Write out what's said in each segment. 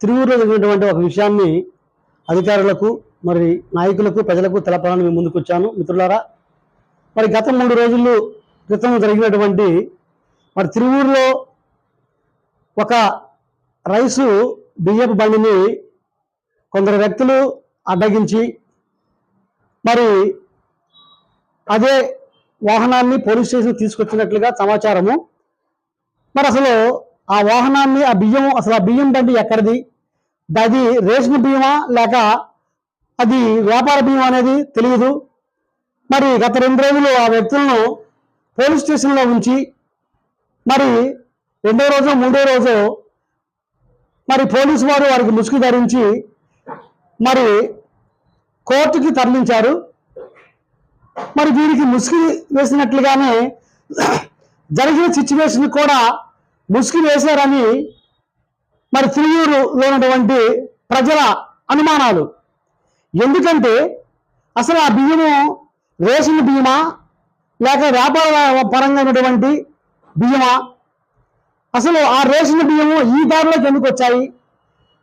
తిరువురులో జరిగినటువంటి ఒక విషయాన్ని అధికారులకు మరి నాయకులకు ప్రజలకు తెలపాలని మేము ముందుకొచ్చాను. మిత్రులారా మరి గత మూడు రోజులు క్రితం జరిగినటువంటి మరి తిరువూరులో ఒక రైసు బియ్యపు బండిని కొందరు వ్యక్తులు అడ్డగించి మరి అదే వాహనాన్ని పోలీస్ స్టేషన్ తీసుకొచ్చినట్లుగా సమాచారము. మరి అసలు ఆ వాహనాన్ని ఆ బియ్యం అసలు ఆ బియ్యం బండి ఎక్కడిది? అది రేషన్ బియ్యమా? లేక అది వ్యాపార బియ్యం అనేది తెలియదు మరి గత రెండు రోజులు ఆ వ్యక్తులను పోలీస్ స్టేషన్లో ఉంచి మరి రెండో రోజు మూడో రోజు మరి పోలీసు వారు వారికి ముసుగు ధరించి మరి కోర్టుకి తరలించారు. మరి వీరికి ముసుగు వేసినట్లుగానే జరిగిన సిచ్యువేషన్ కూడా ముసుగు వేశారని మరి తిరువూరులో ఉన్నటువంటి ప్రజల అనుమానాలు. ఎందుకంటే అసలు ఆ బియ్యము రేషన్ బియ్యమా లేక వ్యాపార పరంగా ఉన్నటువంటి బియ్యమా? అసలు ఆ రేషన్ బియ్యము ఈ దారిలోకి ఎందుకు వచ్చాయి?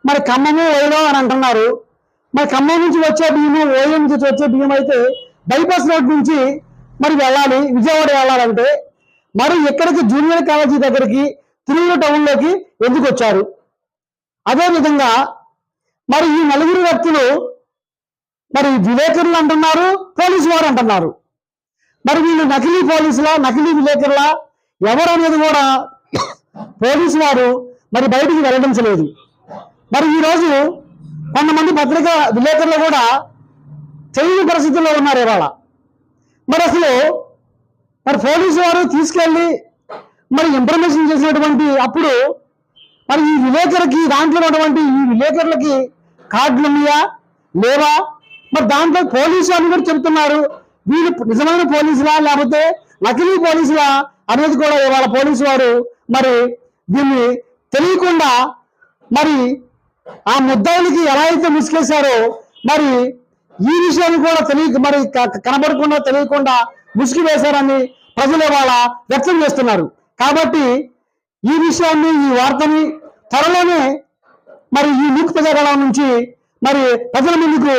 మరి ఖమ్మము ఓయలో అని అంటున్నారు. మరి ఖమ్మం నుంచి వచ్చే బియ్యము ఓయం నుంచి వచ్చే బియ్యం అయితే బైపాస్ రోడ్ నుంచి మరి వెళ్ళాలి విజయవాడ వెళ్ళాలంటే. మరి ఎక్కడికి జూనియర్ కాలేజీ దగ్గరికి తిరువురు టౌన్లోకి ఎందుకు వచ్చారు అదేవిధంగా మరి ఈ నలుగురు వ్యక్తులు మరి విలేకరులు అంటున్నారు పోలీసు వారు అంటున్నారు. మరి వీళ్ళు నకిలీ పోలీసులా నకిలీ విలేకరులా? ఎవరు అనేది కూడా పోలీసు వారు మరి బయటికి వెల్లడించలేదు. మరి ఈరోజు కొంతమంది పత్రికా విలేకరులు కూడా తెలియని పరిస్థితుల్లో ఉన్నారు ఇవాళ. మరి అసలు మరి పోలీసు వారు తీసుకెళ్ళి మరి ఇంప్రమేషన్ చేసినటువంటి అప్పుడు మరి ఈ విలేకరుకి దాంట్లో ఉన్నటువంటి ఈ విలేకరులకి కార్డులు ఉన్నాయా? లేవా? మరి దాంట్లో పోలీసు అని కూడా చెబుతున్నారు. వీళ్ళు నిజమైన పోలీసులా? లేకపోతే నకిలీ పోలీసులా? అనేది కూడా ఇవాళ పోలీసు వారు మరి దీన్ని తెలియకుండా మరి ఆ ముద్దాయిలకి ఎలా అయితే ముసుకేశారో మరి ఈ విషయాన్ని కూడా తెలియ మరి కనబడకుండా తెలియకుండా ముసుగు వేశారని ప్రజలు ఇవాళ వ్యక్తం చేస్తున్నారు. కాబట్టి ఈ విషయాన్ని ఈ వార్తని త్వరలోనే మరి ఈ మూక్ ప్రజాగళం నుంచి మరి ప్రజల ముందుకు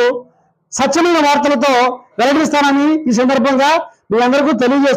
స్వచ్ఛమైన వార్తలతో వెల్లడిస్తానని ఈ సందర్భంగా మీ అందరికీ తెలియజేస్తాను